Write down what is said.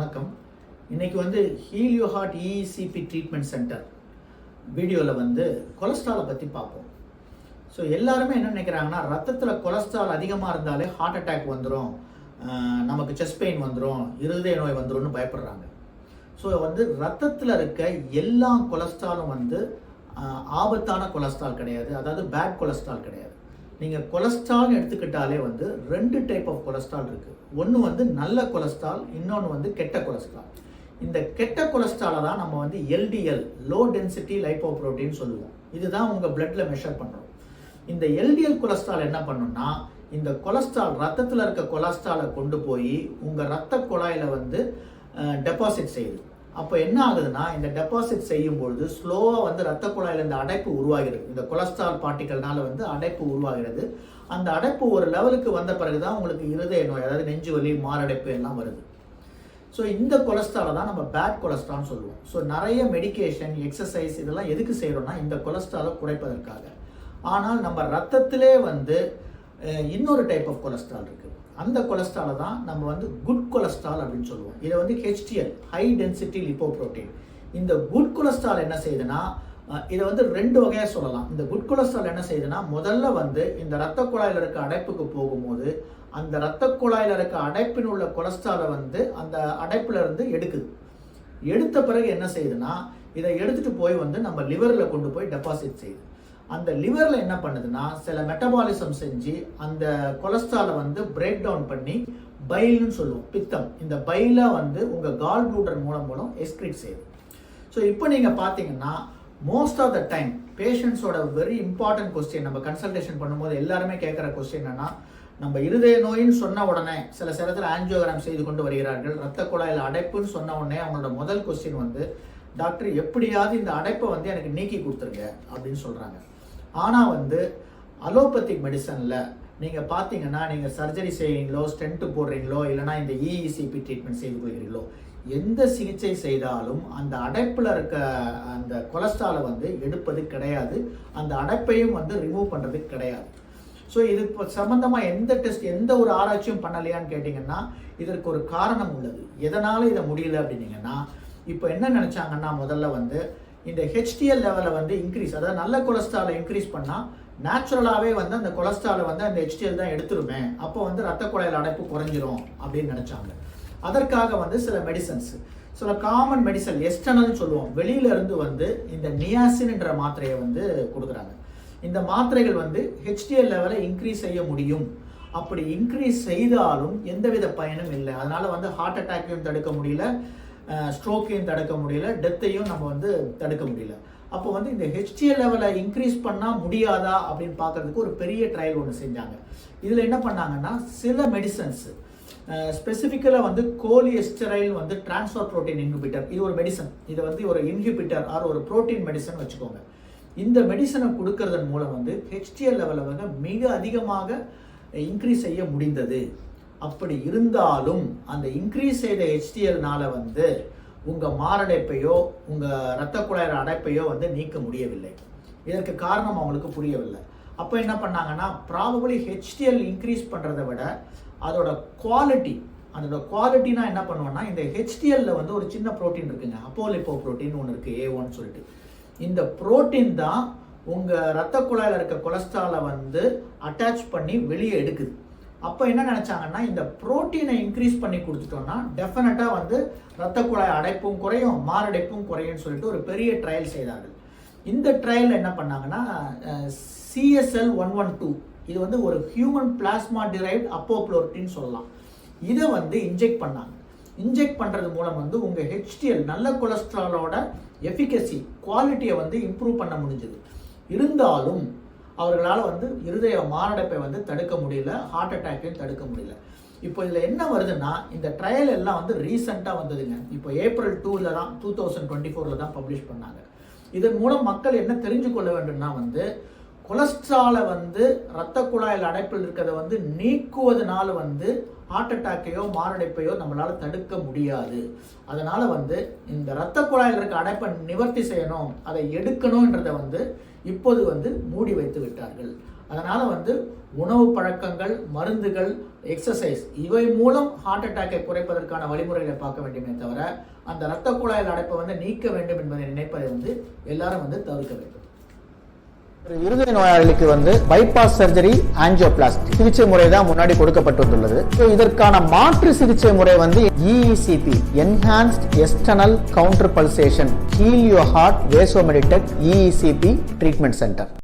வணக்கம். இன்னைக்கு வந்து heal your heart ECP treatment centre வீடியோவில் வந்து கொலஸ்ட்ராலை பற்றி பார்ப்போம். ஸோ எல்லாருமே என்ன நினைக்கிறாங்கன்னா ரத்தத்தில் கொலஸ்ட்ரால் அதிகமாக இருந்தாலே ஹார்ட் அட்டாக் வந்துடும் நமக்கு செஸ்ட் பெயின் வந்துடும் இருதய நோய் வந்துடும்னு பயப்படுறாங்க. ஸோ வந்து ரத்தத்தில் இருக்க எல்லா கொலஸ்ட்ராலும் வந்து ஆபத்தான கொலஸ்ட்ரால் கிடையாது. அதாவது பேட் கொலஸ்ட்ரால் கிடையாது. நீங்கள் கொலஸ்ட்ரால் எடுத்துக்கிட்டாலே வந்து ரெண்டு டைப் ஆஃப் கொலஸ்ட்ரால் இருக்குது ஒன்று வந்து நல்ல கொலஸ்ட்ரால் இன்னொன்று வந்து கெட்ட கொலஸ்ட்ரால். இந்த கெட்ட கொலஸ்ட்ராலை தான் நம்ம வந்து எல்டிஎல் லோ டென்சிட்டி லைப்போப்ரோட்டீன் சொல்லுவோம். இதுதான் உங்கள் பிளட்டில் மெஷர் பண்ணுறோம் இந்த எல்டிஎல் கொலஸ்ட்ரால் என்ன பண்ணும்னா இந்த கொலஸ்ட்ரால் ரத்தத்தில் இருக்க கொலஸ்ட்ராலை கொண்டு போய் உங்கள் ரத்த குழாயில் வந்து டெபாசிட் செய்யுது. அப்போ என்ன ஆகுதுன்னா இந்த டெபாசிட் செய்யும் பொழுது ஸ்லோவாக வந்து ரத்த குழாயில் இந்த அடைப்பு உருவாகிறது. இந்த கொலஸ்ட்ரால் பார்ட்டிக்கல்னால வந்து அடைப்பு உருவாகிறது. அந்த அடைப்பு ஒரு லெவலுக்கு வந்த பிறகு தான் உங்களுக்கு இருதய நோய் அதாவது நெஞ்சு வலி மாரடைப்பு எல்லாம் வருது. ஸோ இந்த கொலஸ்ட்ராலை தான் நம்ம பேட் கொலஸ்ட்ரால்னு சொல்லுவோம். ஸோ நிறைய மெடிகேஷன் எக்ஸசைஸ் இதெல்லாம் எதுக்கு செய்கிறோம்னா இந்த கொலஸ்ட்ராலை குறைப்பதற்காக. ஆனால் நம்ம ரத்தத்திலே வந்து இன்னொரு டைப் ஆஃப் கொலஸ்ட்ரால் இருக்குது அந்த கொலஸ்ட்ராலை தான் நம்ம வந்து குட் கொலஸ்ட்ரால் அப்படின்னு சொல்லுவோம். இதை வந்து HDL high density lipo lipoprotein இந்த குட் கொலஸ்ட்ரால் என்ன செய்யுதுன்னா இதை வந்து ரெண்டு வகையாக சொல்லலாம். இந்த குட் கொலஸ்ட்ரால் என்ன செய்யுதுன்னா முதல்ல வந்து இந்த ரத்த குழாயில் இருக்க அடைப்புக்கு போகும்போது அந்த ரத்த குழாயில் இருக்க அடைப்பின் உள்ள கொலஸ்ட்ராலை வந்து அந்த அடைப்பில் இருந்து எடுக்குது. எடுத்த பிறகு என்ன செய்யுதுன்னா இதை எடுத்துட்டு போய் வந்து நம்ம லிவரில் கொண்டு போய் டெபாசிட் செய்யுது. அந்த லிவரில் என்ன பண்ணுதுன்னா சில மெட்டபாலிசம் செஞ்சு அந்த கொலஸ்ட்ராலை வந்து பிரேக் டவுன் பண்ணி பைல்னு சொல்லுவோம் பித்தம். இந்த பைலை வந்து உங்கள் கால் ப்ளூட்டர் மூலம் மூலம் எக்ஸ்கிரீட் செய்யுது ஸோ இப்போ நீங்கள் பார்த்தீங்கன்னா மோஸ்ட் ஆஃப் த டைம் பேஷண்ட்ஸோட வெரி இம்பார்ட்டன்ட் கொஸ்டின் நம்ம கன்சல்டேஷன் பண்ணும்போது எல்லாருமே கேட்குற கொஸ்டின் என்னன்னா நம்ம இருதய நோயின்னு சொன்ன உடனே சில சிலத்தில் ஆன்ஜியோகிராம் செய்து கொண்டு வருகிறார்கள். ரத்த குழாயில் அடைப்புன்னு சொன்ன உடனே அவங்களோட முதல் கொஸ்டின் வந்து டாக்டர் எப்படியாவது இந்த அடைப்பை வந்து எனக்கு நீக்கி கொடுத்துருங்க அப்படின்னு சொல்கிறாங்க ஆனால் வந்து அலோபத்திக் மெடிசனில் நீங்கள் பார்த்தீங்கன்னா நீங்கள் சர்ஜரி செய்கிறீங்களோ ஸ்டென்ட் போடுறீங்களோ இல்லைனா இந்த இஇசிபி ட்ரீட்மெண்ட் செய்து கொள்கிறீங்களோ எந்த சிகிச்சை செய்தாலும் அந்த அடைப்பில் இருக்க அந்த கொலஸ்ட்ராலை வந்து எடுப்பது கிடையாது. அந்த அடைப்பையும் வந்து ரிமூவ் பண்ணுறது கிடையாது. ஸோ இது இப்போ சம்மந்தமாக எந்த டெஸ்ட் எந்த ஒரு ஆராய்ச்சியும் பண்ணலையான்னு கேட்டிங்கன்னா இதற்கு ஒரு காரணம் உள்ளது. எதனால் இதை முடியல அப்படின்னீங்கன்னா இப்போ என்ன நினச்சாங்கன்னா முதல்ல வந்து இந்த ஹெச்டிஎல் லெவலை வந்து இன்க்ரீஸ் அதாவது நல்ல கொலஸ்ட்ராலை இன்க்ரீஸ் பண்ணால் நேச்சுரலாகவே வந்து அந்த கொலஸ்ட்ராலை வந்து அந்த ஹெச்டிஎல் தான் எடுத்துருமே. அப்போ வந்து ரத்த குழாயில் அடைப்பு குறைஞ்சிரும் அப்படின்னு நினச்சாங்க. அதற்காக வந்து சில மெடிசன்ஸ் சில காமன் மெடிசன் எஸ்டர்னல் சொல்லுவோம். வெளியில இருந்து வந்து இந்த நியாசின்ன்ற மாத்திரையை வந்து கொடுக்குறாங்க. இந்த மாத்திரைகள் வந்து ஹெச்டிஎல் லெவலை இன்க்ரீஸ் செய்ய முடியும். அப்படி இன்க்ரீஸ் செய்தாலும் எந்தவித பயனும் இல்லை. அதனால வந்து ஹார்ட் அட்டாக்கையும் தடுக்க முடியல. ஸ்ட்ரோக்கையும் தடுக்க முடியல டெத்தையும் நம்ம வந்து தடுக்க முடியல. அப்போ வந்து இந்த ஹெச்டிஎல் லெவலை இன்க்ரீஸ் பண்ணால் முடியாதா அப்படின்னு பார்க்கறதுக்கு ஒரு பெரிய ட்ரையல் ஒன்று செஞ்சாங்க. இதில் என்ன பண்ணாங்கன்னா சில மெடிசன்ஸ் ஸ்பெசிஃபிக்கலாக வந்து கோலிஎஸ்டரைல் வந்து டிரான்ஸ்ஃபர் புரோட்டீன் இன்ஹிபிட்டர் இது ஒரு மெடிசன் இது வந்து ஒரு இன்ஹிபிட்டர் ஆர் ஒரு புரோட்டீன் மெடிசன் வச்சுக்கோங்க. இந்த மெடிசனை கொடுக்கறதன் மூலம் வந்து ஹெச்டிஎல் லெவலை வந்து மிக அதிகமாக இன்க்ரீஸ் செய்ய முடிந்தது. அப்படி இருந்தாலும் அந்த இன்க்ரீஸ் செய்த ஹெச்டிஎல்னால வந்து உங்கள் மாரடைப்பையோ உங்கள் இரத்த குழாயில் அடைப்பையோ வந்து நீக்க முடியவில்லை. இதற்கு காரணம் அவங்களுக்கு புரியவில்லை. அப்போ என்ன பண்ணாங்கன்னா ப்ராபபிளி ஹெச்டிஎல் இன்க்ரீஸ் பண்ணுறதை விட அதோட குவாலிட்டி அதோட குவாலிட்டினா என்ன பண்ணுவோம்னா இந்த ஹெச்டிஎல்ல வந்து ஒரு சின்ன ப்ரோட்டீன் இருக்குங்க. அப்போலிப்போ புரோட்டீன் ஒன்று இருக்குது ஏ ஒன் சொல்லிட்டு. இந்த புரோட்டீன் தான் உங்கள் ரத்த குழாயில் இருக்க கொலஸ்ட்ராலை வந்து அட்டாச் பண்ணி வெளியே எடுக்குது. அப்போ என்ன நினச்சாங்கன்னா இந்த புரோட்டீனை இன்க்ரீஸ் பண்ணி கொடுத்துட்டோம்னா டெஃபினட்டாக வந்து ரத்த குழாய் அடைப்பும் குறையும் மாரடைப்பும் குறையும்னு சொல்லிட்டு ஒரு பெரிய ட்ரையல் செய்தார்கள். இந்த ட்ரையல் என்ன பண்ணாங்கன்னா சிஎஸ்எல் ஒன் ஒன் டூ இது வந்து ஒரு ஹியூமன் பிளாஸ்மா டிரைவ்ட் அப்போப்ளோட்டின்னு சொல்லலாம். இதை வந்து இன்ஜெக்ட் பண்ணாங்க. இன்ஜெக்ட் பண்ணுறது மூலம் வந்து உங்கள் ஹெச்டிஎல் நல்ல கொலஸ்ட்ராலோட எஃபிகசி குவாலிட்டியை வந்து இம்ப்ரூவ் பண்ண முடிஞ்சது. இருந்தாலும் அவர்களால் வந்து இருதய மாரடைப்பை வந்து தடுக்க முடியல ஹார்ட் அட்டாக்கையும் தடுக்க முடியல. இப்போ இதில் என்ன வருதுன்னா இந்த ட்ரையல் எல்லாம் வந்து ரீசெண்டாக வந்ததுங்க. இப்போ ஏப்ரல் டூவில் தான் டூ தௌசண்ட் டுவெண்ட்டி ஃபோரில் தான் பப்ளிஷ் பண்ணாங்க. இதன் மூலம் மக்கள் என்ன தெரிஞ்சு கொள்ள வேண்டும்னா வந்து கொலஸ்ட்ராலை வந்து ரத்த குழாயில் அடைப்பில் இருக்கிறத வந்து நீக்குவதனால வந்து ஹார்ட் அட்டாக்கையோ மாரடைப்பையோ நம்மளால் தடுக்க முடியாது. அதனால் வந்து இந்த ரத்த குழாயில் இருக்க அடைப்பை நிவர்த்தி செய்யணும் அதை எடுக்கணுன்றதை வந்து இப்போது வந்து மூடி வைத்து விட்டார்கள். அதனால் வந்து உணவு பழக்கங்கள் மருந்துகள் எக்ஸசைஸ் இவை மூலம் ஹார்ட் அட்டாக்கை குறைப்பதற்கான வழிமுறைகளை பார்க்க வேண்டுமே தவிர அந்த இரத்த குழாயில் அடைப்பை வந்து நீக்க வேண்டும் என்பதை நினைப்பதை வந்து எல்லாரும் வந்து தவிர்க்க வேண்டும். ஒரு இருதய நோயாளிக்கு வந்து பைபாஸ் சர்ஜரி ஆஞ்சியோபிளாஸ்டி சிகிச்சை முறை தான் முன்னாடி கொடுக்கப்பட்டு வந்துள்ளது இதற்கான மாற்று சிகிச்சை முறை வந்து EECP enhanced external counter pulsation heal your heart Vasomeditech EECP treatment centre